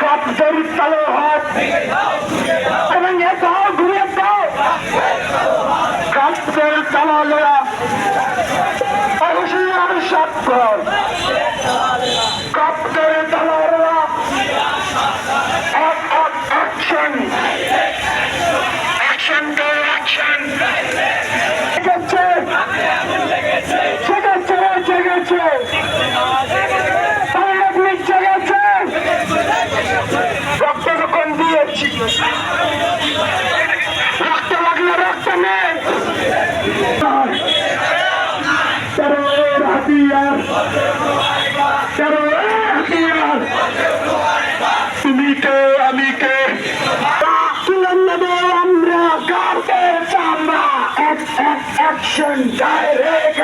Cup জড়ি চালো হাত। এবং এ দাও ঘুরে দাও। কাপ জড়ি চালো লোয়া আর হুশিয়ার সাক্ষর। তেরো হাতিয়ার তেরো হাতিয়ার তুমি কে আমি কে আমরা কাউকে চামড়া এক এক অ্যাকশন ডাইরেক্ট